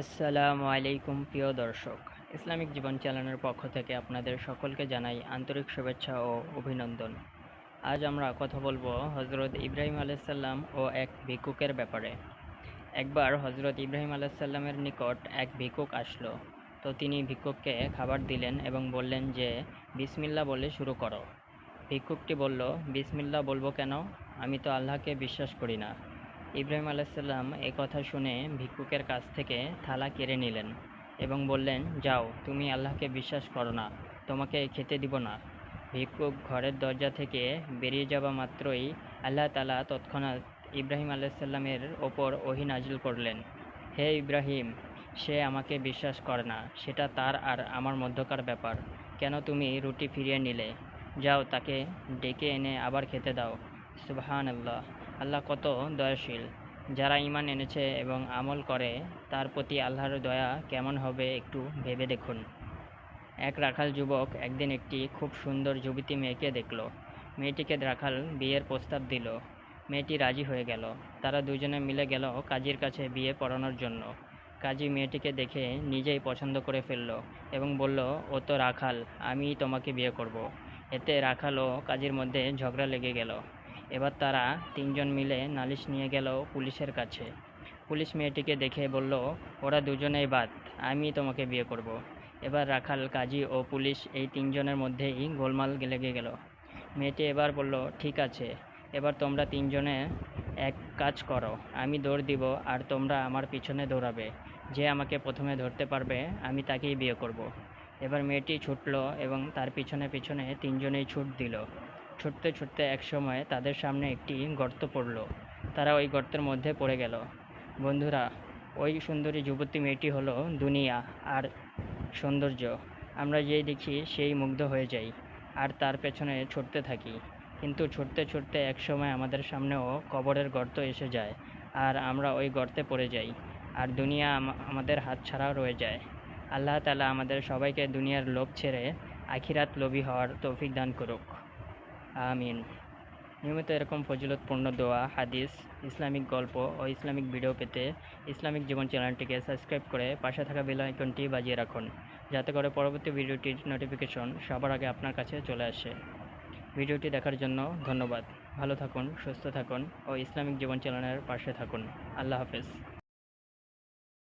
আসসালামু আলাইকুম, প্রিয় দর্শক। ইসলামিক জীবন চ্যানেলের পক্ষ থেকে আপনাদের সকলকে জানাই আন্তরিক শুভেচ্ছা ও অভিনন্দন। আজ আমরা কথা বলব হজরত ইব্রাহিম আলাইসাল্লাম ও এক ভিক্ষুকের ব্যাপারে। একবার হজরত ইব্রাহিম আলাইসাল্লামের নিকট এক ভিক্ষুক আসলো। তো তিনি ভিক্ষুককে খাবার দিলেন এবং বললেন যে বিসমিল্লা বলে শুরু করো। ভিক্ষুকটি বলল বিসমিল্লা বলব কেন? আমি তো আল্লাহকে বিশ্বাস করি না। ইব্রাহিম আলাইসাল্লাম এ কথা শুনে ভিক্ষুকের কাছ থেকে থালা কেড়ে নিলেন এবং বললেন, যাও, তুমি আল্লাহকে বিশ্বাস করো না, তোমাকে খেতে দিব না। ভিক্ষুক ঘরের দরজা থেকে বেরিয়ে যাওয়া মাত্রই আল্লাহ তালা তৎক্ষণাৎ ইব্রাহিম আলাইসাল্লামের ওপর ওহি নাজিল করলেন, হে ইব্রাহিম, সে আমাকে বিশ্বাস করে না, সেটা তার আর আমার মধ্যকার ব্যাপার। কেন তুমি রুটি ফিরিয়ে নিলে? যাও, তাকে ডেকে এনে আবার খেতে দাও। সুবহান আল্লাহ আল্লাহ কত দয়াশীল, যারা ঈমান এনেছে এবং আমল করে, তার প্রতি আল্লাহর দয়া কেমন হবে একটু ভেবে দেখুন। এক রাখাল যুবক একদিন একটি খুব সুন্দর যুবতী মেয়েকে দেখল। মেয়েটিকে রাখাল বিয়ের প্রস্তাব দিল। মেয়েটি রাজি হয়ে গেল। তারা দুজনে মিলে গেল কাজীর কাছে বিয়ে পড়ানোর জন্য। কাজী মেয়েটিকে দেখে নিজেই পছন্দ করে ফেলল এবং বলল, ও তো রাখাল আমি তোমাকে বিয়ে করব। এতে রাখাল ও কাজীর মধ্যে ঝগড়া লেগে গেল। এবার তারা তিনজন মিলে নালিশ নিয়ে গেল পুলিশের কাছে পুলিশ মেয়েটিকে দেখে বলল, ওরা দুজনেই বাদ আমি তোমাকে বিয়ে করব। এবার রাখাল, কাজী ও পুলিশ এই তিনজনের মধ্যেই গোলমাল লেগে গেল মেয়েটি এবার বলল, ঠিক আছে, এবার তোমরা তিনজনে এক কাজ করো, আমি দৌড় দিব আর তোমরা আমার পিছনে দৌড়াবে যে আমাকে প্রথমে ধরতে পারবে, আমি তাকেই বিয়ে করব। এবার মেয়েটি ছুটলো এবং তার পিছনে পিছনে তিনজনেই ছুট দিল ছুটতে ছুটতে এক একসময় তাদের সামনে একটি গর্ত পড়ল। তারা ওই গর্তের মধ্যে পড়ে গেল। বন্ধুরা, ওই সুন্দরী যুবতী মেয়েটি হলো দুনিয়া আর সৌন্দর্য। আমরা যেই দেখি সেই মুগ্ধ হয়ে যাই আর তার পেছনে ছুটতে থাকি। কিন্তু ছুটতে ছুটতে একসময় আমাদের সামনেও কবরের গর্ত এসে যায় আর আমরা ওই গর্তে পড়ে যাই আর দুনিয়া আমাদের হাত ছাড়া রয়ে যায়। আল্লাহ তালা আমাদের সবাইকে দুনিয়ার লোভ ছেড়ে আখিরাত লোভী হওয়ার তৌফিক দান করুক। আমিন। নিয়মিত এরকম ফজিলতপূর্ণ দোয়া, হাদিস, ইসলামিক গল্প ও ইসলামিক ভিডিও পেতে ইসলামিক জীবন চ্যানেলটিকে সাবস্ক্রাইব করে পাশে থাকা বেল আইকনটি বাজিয়ে রাখুন, যাতে করে পরবর্তী ভিডিওটির নোটিফিকেশন সবার আগে আপনার কাছে চলে আসে। ভিডিওটি দেখার জন্য ধন্যবাদ। ভালো থাকুন, সুস্থ থাকুন ও ইসলামিক জীবন চ্যানেলের পাশে থাকুন। আল্লাহ হাফেজ।